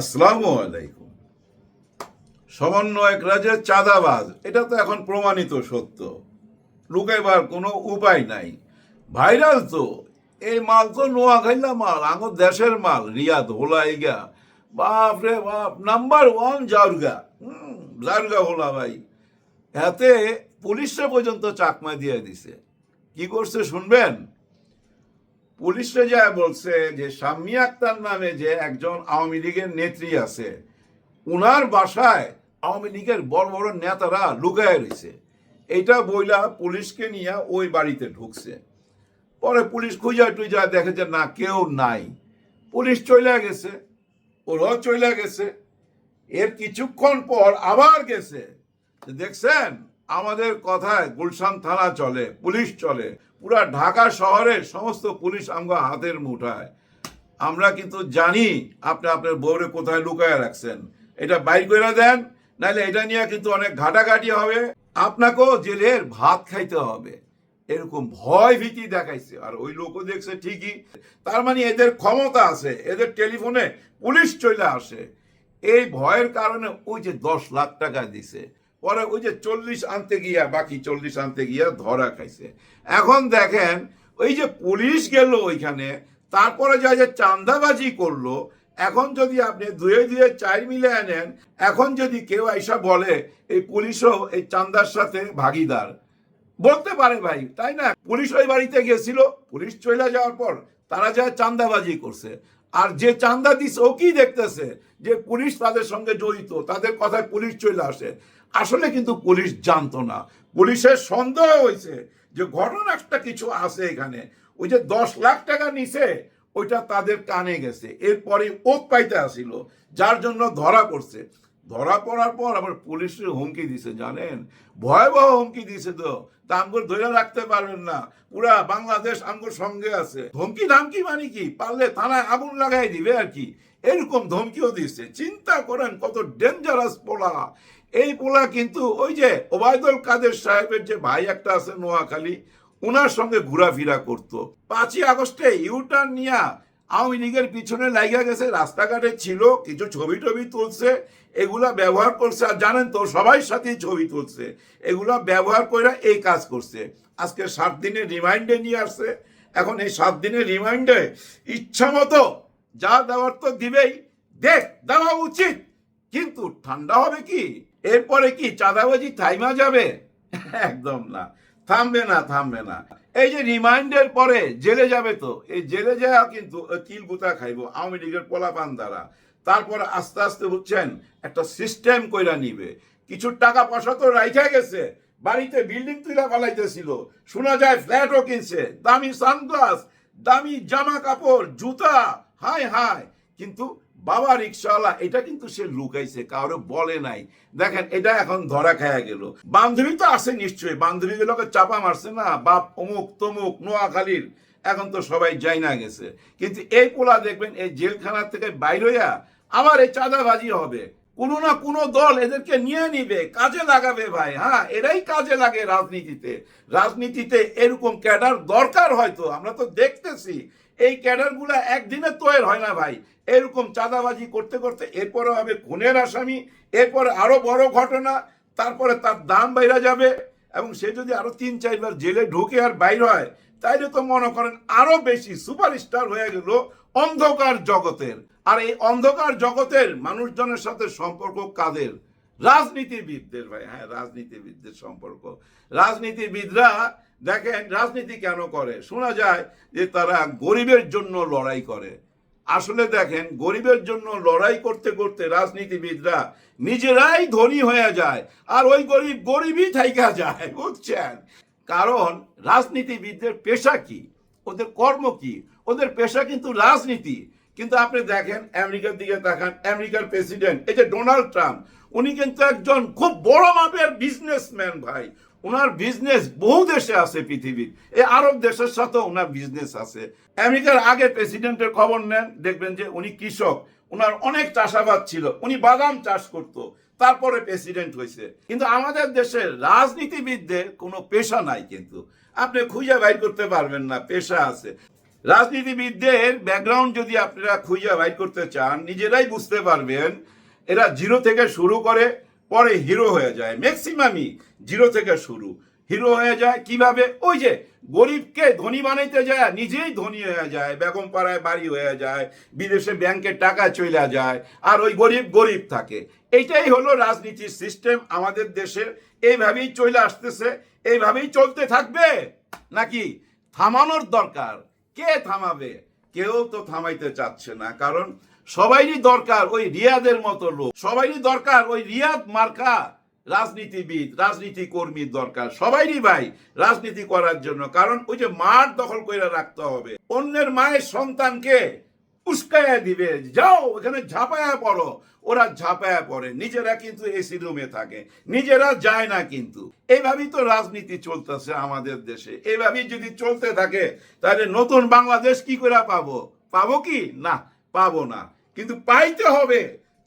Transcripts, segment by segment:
আসসালামু আলাইকুম। সমন্বয়করা যে চাঁদাবাজ, এটা তো এখন প্রমাণিত সত্য। লুকাইবার কোনো উপায় নাই। ভাইরাল তো, এই মাল তো নোয়াখাইলা মাল আমার দেশের মাল, রিয়াদ, হোলাইগা। বাপ রে বাপ, নাম্বার ওয়ান জারগা। জারগা হোলা ভাই। এতে পুলিশে পর্যন্ত চাকমা দিয়ে দিছে। কি করছে শুনবেন? পুলিশে যা বলছে যে শাম্মী আক্তার নামে যে একজন আওয়ামী লীগের নেত্রী আছে, উনার বাসায় আওয়ামী লীগের বড় বড় নেতারা লুকায় রয়েছে। এইটা বইলা পুলিশকে নিয়ে ওই বাড়িতে ঢুকছে। পরে পুলিশ খুঁজা টুজা দেখে যে না, কেউ নাই। পুলিশ চলে গেছে, ওরাও চলে গেছে। এর কিছুক্ষণ পর আবার গেছে। দেখছেন, আমাদের কথায় গুলশান থানা চলে, পুলিশ চলে। পুরা ঢাকা শহরের সমস্ত পুলিশ আমরা হাতের মুঠায়। আমরা কিন্তু জানি আপনি আপনার বউরে কোথায় লুকায় রাখছেন। এটা বাইর করে দেন নাহলে এটা নিয়ে কিন্তু অনেক ঘাটাঘাটি হবে। আপনাকেও জেলের ভাত খাইতে হবে। এরকম ভয় ভীতি দেখাইছে। আর ওই লোকও দেখছে ঠিকই। তার মানে এদের ক্ষমতা আছে, এদের টেলিফোনে পুলিশ চলে আসে। এই ভয়ের কারণে ওই যে দশ লাখ টাকা দিছে। পরে ওই যে চল্লিশ আনতে গিয়া, বাকি চল্লিশ আনতে গিয়া ধরা খাইছে। এখন দেখেন, ওই যে পুলিশ গেল ওইখানে, তারপরে যা যে চান্দাবাজি করল, এখন যদি আপনি দুয়ে দুয়ে চার মিলে আনেন, এখন যদি কেউ আইসা বলে, এই পুলিশও এই চান্দার সাথে ভাগিদার। বলতে পারে ভাই, তাই না? পুলিশ ওই বাড়িতে গেছিল, পুলিশ চলে যাওয়ার পর তারা যায় চান্দাবাজি করছে। আর যে চান্দা দিছে, ও কি দেখতেছে? যে পুলিশ তাদের সঙ্গে জড়িত, তাদের কথায় পুলিশ চলে আসে। আসলে কিন্তু পুলিশ জানতো না। পুলিশের সন্দেহ হয়েছে যে ঘটনা একটা কিছু আছে এখানে। ওই যে দশ লাখ টাকা নিছে, ওইটা তাদের কানে গেছে। এরপরে ওত পাইতে আসিল, যার জন্য ধরা পড়ছে। ধরা পড়ার পর আবার পুলিশের হুমকি দিছে, জানেন? ভয়াবহ হুমকি দিছে তো। তা আমগুলো ধরে রাখতে পারবেন না। পুরা বাংলাদেশ আমগুর সঙ্গে আছে। ধমকি ধামকি মানে কি? পারলে থানায় আগুন লাগাই দিবে আর কি। এরকম ধমকিও দিচ্ছে চিন্তা করেন কত ডেঞ্জারাস পোলা। এই পোলা কিন্তু ওই যে ওবায়দুল কাদের সাহেবের যে ভাই একটা আছে নোয়াখালী ওনার সঙ্গে ঘোরাফেরা করতো। পাঁচই আগস্টে ইউটার্ন নিয়া আওয়ামী লীগের পিছনে লাইগা গেছে, রাস্তাঘাটে ছিল, কিছু ছবি টবি তুলছে, এগুলা ব্যবহার করছে। আর জানেন তো, সবাই সাথেই ছবি তুলছে। এগুলা ব্যবহার করে এই কাজ করছে। আজকে সাত দিনের রিমাইন্ডে নিয়ে আসছে। এখন এই সাত দিনের রিমাইন্ডে ইচ্ছা মতো যা দেওয়ার তো দিবেই। দেখ, দেওয়া উচিত। কিন্তু ঠান্ডা হবে কি? এরপরে কি, চাঁদাবাজি থাইমা যাবে? একদম না। থামবে না থামবে না। এই যে রিমাইন্ডের পরে জেলে যাবে তো, এই জেলে যাওয়া কিন্তু কিল গুতা খাইব, আওয়ামী লীগের পোলাপান দ্বারা। তারপর আস্তে আস্তে বুঝছেন, একটা সিস্টেম কইরা নিবে। কিছু টাকা পয়সা তো রাইখা গেছে, বাড়িতে বিল্ডিং তুইলা পালাইতেছিল শোনা যায় ফ্ল্যাটও কিনছে, দামি সানগ্লাস, দামি জামা কাপড়, জুতা হাই হাই কিন্তু বাবা রিক্সাওয়ালা, এটা কিন্তু সে লুকাইছে কারও বলে নাই। দেখেন, এটা এখন ধরা খায়া গেল। বান্ধবী তো আছে নিশ্চয়ই, বান্ধবীগুলোকে চাপা মারছে না, বাপ অমুক তমুক, নোয়াখালীর, এখন তো সবাই যাই না গেছে। কিন্তু এই পোলা দেখবেন, এই জেলখানা থেকে বাইর হইয়া আবার এই চাঁদাবাজি হবে। কোনো না কোনো দল এদেরকে নিয়ে নিবে, কাজে লাগাবে ভাই। হ্যাঁ এরাই কাজে লাগে রাজনীতিতে। রাজনীতিতে এরকম ক্যাডার দরকার হয়তো, আমরা তো দেখতেছি। এই ক্যাডারগুলা একদিনে তৈরি হয় না ভাই। এরকম চাঁদাবাজি করতে করতে এরপরে হবে খুনের আসামি, এরপরে আরও বড় ঘটনা, তারপরে তার দাম বাইরা যাবে এবং সে যদি আরও তিন, চারবার জেলে ঢুকে আর বাইর হয়, তাইলে তো মনে করেন আরও বেশি সুপারস্টার হয়ে গেল অন্ধকার জগতের। আর এই অন্ধকার জগতের মানুষজনের সাথে সম্পর্ক কাদের? রাজনীতিবিদদের ভাই হ্যাঁ রাজনীতিবিদদের সম্পর্ক। রাজনীতিবিদরা দেখেন রাজনীতি কেন করে? শোনা যায় যে তারা গরিবের জন্য লড়াই করে। আসলে দেখেন, গরিবের জন্য লড়াই করতে করতে রাজনীতিবিদরা নিজেরাই ধনী হয়ে যায় আর ওই গরিব গরিবই থাইকা যায়, বুঝছেন? কারণ রাজনীতিবিদদের পেশা কি? ওদের কর্ম কি? ওদের পেশা কিন্তু রাজনীতি। কিন্তু আপনি দেখেন, আমেরিকার দিকে তাকান, আমেরিকার প্রেসিডেন্ট, এই যে ডোনাল্ড ট্রাম্প, উনি কিন্তু একজন খুব বড় মাপের বিজনেসম্যান ভাই। ওনার বিজনেস বহু দেশে আছে পৃথিবীর। এই আরব দেশের সাথে ওনার বিজনেস আছে। আমেরিকার আগে প্রেসিডেন্টের খবর নেন, দেখবেন যে উনি কৃষক। ওনার অনেক চাষাবাদ ছিল। উনি বাদাম চাষ করতো। তারপরে প্রেসিডেন্ট হয়েছে। কিন্তু আমাদের দেশে রাজনীতিবিদদের কোনো পেশা নাই কিন্তু। আপনি খুঁজে বাইর করতে পারবেন না, পেশা আছে। রাজনীতিবিদদের ব্যাকগ্রাউন্ড যদি আপনারা খুঁজে বাইর করতে চান, নিজেরাই বুঝতে পারবেন, এরা জিরো থেকে শুরু করে পরে হিরো হয়ে যায়। ম্যাক্সিমামই জিরো থেকে শুরু। হিরো হয়ে যায় কীভাবে? ওই যে গরিবকে ধনী বানাইতে যায়, নিজেই ধনী হয়ে যায় বেগম পাড়ায় বাড়ি হয়ে যায়, বিদেশে ব্যাংকের টাকা চলে যায়, আর ওই গরিব গরিব থাকে। এইটাই হলো রাজনীতির সিস্টেম আমাদের দেশের এইভাবেই চলে আসতেছে, এইভাবেই চলতে থাকবে? নাকি থামানোর দরকার? কে থামাবে? কেউ তো থামাইতে চাচ্ছে না। কারণ সবাইরই দরকার ওই রিয়াদের মতো লোক। সবাইরই দরকার ওই রিয়াদ মার্কা রাজনীতিবিদ, রাজনীতি কর্মীর দরকার। সবাইরই ভাই, রাজনীতি করার জন্য। কারণ ওই যে মাঠ দখল করে রাখতে হবে। অন্যের মায়ের সন্তানকে উস্কায়া দিবে। যাও, ওখানে ঝাঁপায়া পড়ো। ওরা ঝাঁপায়া পড়ে। নিজেরা কিন্তু এসি রুমে থাকে। নিজেরা যায় না কিন্তু। এইভাবেই তো রাজনীতি চলতেছে আমাদের দেশে। এইভাবেই যদি চলতে থাকে, তাহলে নতুন বাংলাদেশ কি করে পাবো? পাবো কি? না, পাবো না। কিন্তু পাইতে হবে,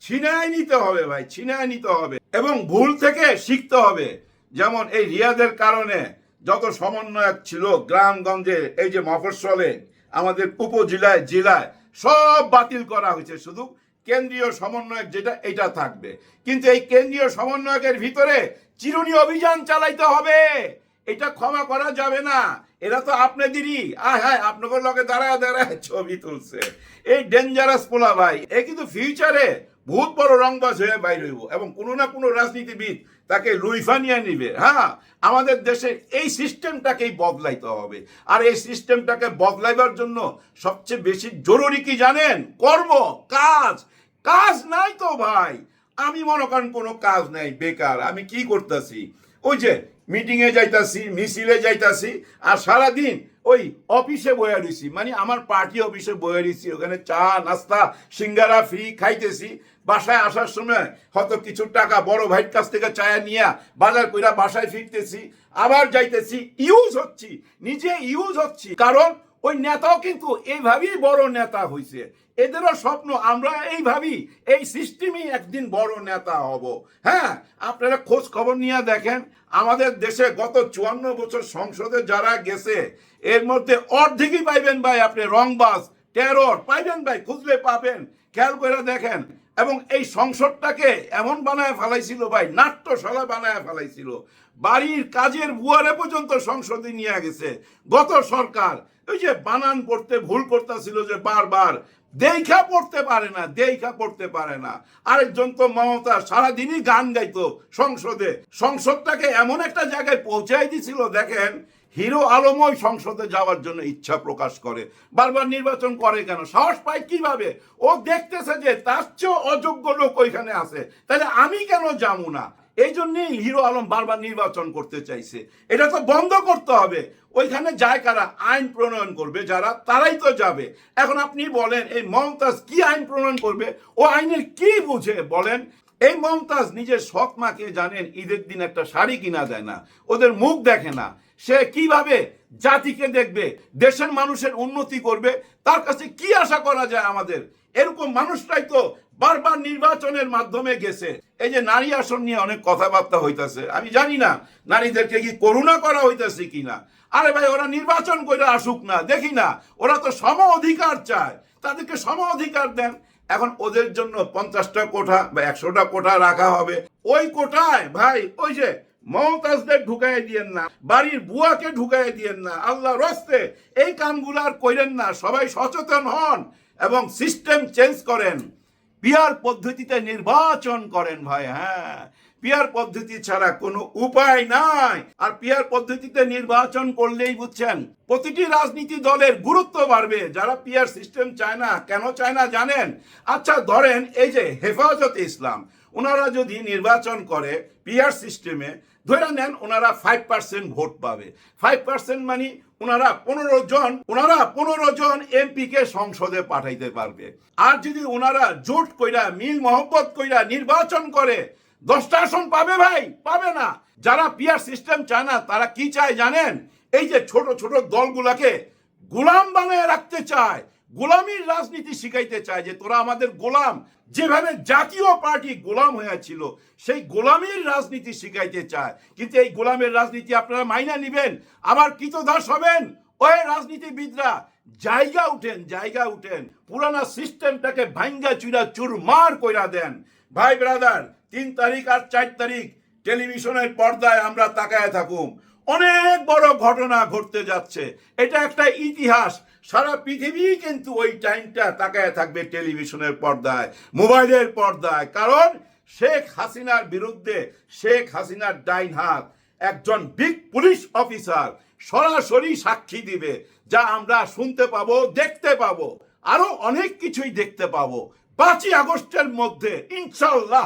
ছিনায় নিতে হবে ভাই, ছিনায় নিতে হবে এবং ভুল থেকে শিখতে হবে। যেমন এই রিয়াদের কারণে যত সমন্বয়ক ছিল গ্রামগঞ্জে, এই যে মফস্বলে, আমাদের উপজেলায়, জেলায়, সব বাতিল করা হয়েছে শুধু কেন্দ্রীয় সমন্বয়ক যেটা, এটা থাকবে। কিন্তু এই কেন্দ্রীয় সমন্বয়কের ভিতরে চিরুনি অভিযান চালাইতে হবে। এটা ক্ষমা করা যাবে না। এরা তো আপনাদেরই। আয় হায় আপনাকে লগে দাঁড়ায় দাঁড়ায় ছবি তুলছে। এই ডেঞ্জারাস পোলা ভাই, এ কিন্তু ফিউচারে বহুত বড় রংবাজ হয়ে বাইর হইব এবং কোনো না কোনো রাজনীতিবিদ তাকে লুইফা নিয়ে নিবে হ্যাঁ? আমাদের দেশের এই সিস্টেমটাকেই বদলাইতে হবে। আর এই সিস্টেমটাকে বদলাইবার জন্য সবচেয়ে বেশি জরুরি কি জানেন? কর্ম, কাজ। কাজ নাই তো ভাই। আমি মনে করেন কোনো কাজ নাই, বেকার। আমি কি করতেছি? ওই যে মিটিংয়ে যাইতাছি, মিছিলে যাইতাছি, আর সারাদিন ওই অফিসে বয়ে রয়েছি মানে আমার পার্টি অফিসে বয়ে রয়েছি ওখানে চা, নাস্তা, সিঙ্গারা ফ্রি খাইতেছি। বাসায় আসার সময় হয়তো কিছু টাকা বড় ভাইয়ের কাছ থেকে চায়া নিয়ে বাজার কইরা বাসায় ফিরতেছি। আবার যাইতেছি। ইউজ হচ্ছি। নিজে ইউজ হচ্ছি। কারণ ওই নেতাও কিন্তু এইভাবেই বড় নেতা হইছে। এদেরও স্বপ্ন, আমরা এইভাবেই এই সিস্টেমেই একদিন বড় নেতা হব। হ্যাঁ আপনারা খোঁজ খবর নিয়ে দেখেন, আমাদের দেশে গত চুয়ান্ন বছর সংসদে যারা গেছে, এর মধ্যে অর্ধেকই পাইবেন ভাই আপনি রংবাজ, টেরর, পাইবেন ভাই, খুঁজলে পাবেন, খেয়াল করে দেখেন। এবং এই সংসদটাকে এমন বানায় ফেলাইছিল ভাই, নাট্যশালা বানায় ফেলাইছিল। বাড়ির কাজের বুয়ারে পর্যন্ত সংসদে নিয়ে গেছে। গত সরকার, ওই যে বানান পড়তে ভুল করতেছিল যে বারবার, দেখা পড়তে পারে না, দেখা পড়তে পারে না। আরেকজন তো মমতা সারাদিনই গান গাইতো সংসদে। সংসদটাকে এমন একটা জায়গায় পৌঁছাই দিছিল, দেখেন, হিরো আলমই সংসদে যাওয়ার জন্য ইচ্ছা প্রকাশ করে। বারবার নির্বাচন করে কেন? সাহস পায় কীভাবে? ও দেখতেছে যে তার চেয়েও অযোগ্য লোক ওইখানে আছে। তাহলে আমি কেন যাব না? এই জন্যই হিরো আলম বারবার নির্বাচন করতে চাইছে। এটা তো বন্ধ করতে হবে। ওইখানে যায় কারা? আইন প্রণয়ন করবে যারা, তারাই তো যাবে। এখন আপনি বলেন, এই মমতাজ কি আইন প্রণয়ন করবে? ও আইনের কি বুঝে? বলেন, এই মমতাজ নিজের শখ মাকে জানেন, ঈদের দিন একটা শাড়ি কিনা দেয় না। ওদের মুখ দেখে না। সে কীভাবে জাতিকে দেখবে? দেশের মানুষের উন্নতি করবে? তার কাছে কি আশা করা যায় আমাদের? এরকম মানুষটাই তো বারবার নির্বাচনের মাধ্যমে গেছে। এই যে নারী আসন নিয়ে অনেক কথাবার্তা হইতাছে। আমি জানি না নারীদেরকে কি করুণা করা হইতাছে কিনা। আরে ভাই, ওরা নির্বাচন করে আসুক না, দেখি না। ওরা তো সম অধিকার চায়। তাদেরকে সম অধিকার দেন। এখন ওদের জন্য পঞ্চাশটা কোঠা বা একশোটা কোঠা রাখা হবে। ওই কোঠায় ভাই, ওই যে মমতাজদের ঢুকাই দিয়েন না, বাড়ির বুয়াকে ঢুকাই দিয়েন না আল্লাহ রস্তে এই কামগুলো আর করেন না। সবাই সচেতন হন এবং সিস্টেম চেঞ্জ করেন। পিয়ার পদ্ধতিতে নির্বাচন করেন ভাই হ্যাঁ। পিয়ার পদ্ধতি ছাড়া কোনো উপায় নাই। আর পিয়ার পদ্ধতিতে নির্বাচন করলেই বুঝছেন, প্রতিটি রাজনীতি দলের গুরুত্ব বাড়বে। যারা পিয়ার সিস্টেম চায় না, কেন চায় না জানেন? আচ্ছা ধরেন এই যে হেফাজত ইসলাম, ওনারা যদি নির্বাচন করে পিয়ার সিস্টেমে, ধরে নেন ওনারা ফাইভ পার্সেন্ট ভোট পাবে। ফাইভ পার্সেন্ট মানে ওনারা পনেরো জন, ওনারা পনেরো জন এমপি কে সংসদে পাঠাইতে পারবে। আর যদি ওনারা জোট কইরা, মিল মোহব্বত কইরা নির্বাচন করে দশটা আসন পাবে ভাই, পাবে না। যারা পিয়ার সিস্টেম চায় না, তারা কি চায় জানেন? এই যে ছোট ছোট দলগুলাকে গোলাম বানায় রাখতে চায়, গোলামীর রাজনীতি শিখাইতে চায় যে তোরা আমাদের গোলাম। যেভাবে জাতীয় পার্টি গোলাম হয়েছিল, সেই গোলামীর রাজনীতি শিখাইতে চায়। কিন্তু এই গোলামের রাজনীতি আপনারা মাইনা নিবেন, আবার কৃতদাস হবেন, ওই রাজনীতিবিদরা জায়গা উঠেন জায়গা উঠেন, পুরানা সিস্টেমটাকে ভাঙ্গা চুরা চুরমার কইরা দেন। ভাই ব্রাদার তিন তারিখ আর চার তারিখ টেলিভিশনের পর্দায় আমরা তাকায় থাকুম। অনেক বড় ঘটনা ঘটতে যাচ্ছে। এটা একটা ইতিহাস। সারা পৃথিবী কিন্তু ওই টাইমটা তাকায় থাকবে টেলিভিশনের পর্দায়, মোবাইলের পর্দায়। কারণ শেখ হাসিনার বিরুদ্ধে শেখ হাসিনার ডাইন হাত একজন বিগ পুলিশ অফিসার সরাসরি সাক্ষী দিবে, যা আমরা শুনতে পাবো, দেখতে পাবো। আরও অনেক কিছুই দেখতে পাবো। পাঁচই আগস্টের মধ্যে, ইনশাল্লাহ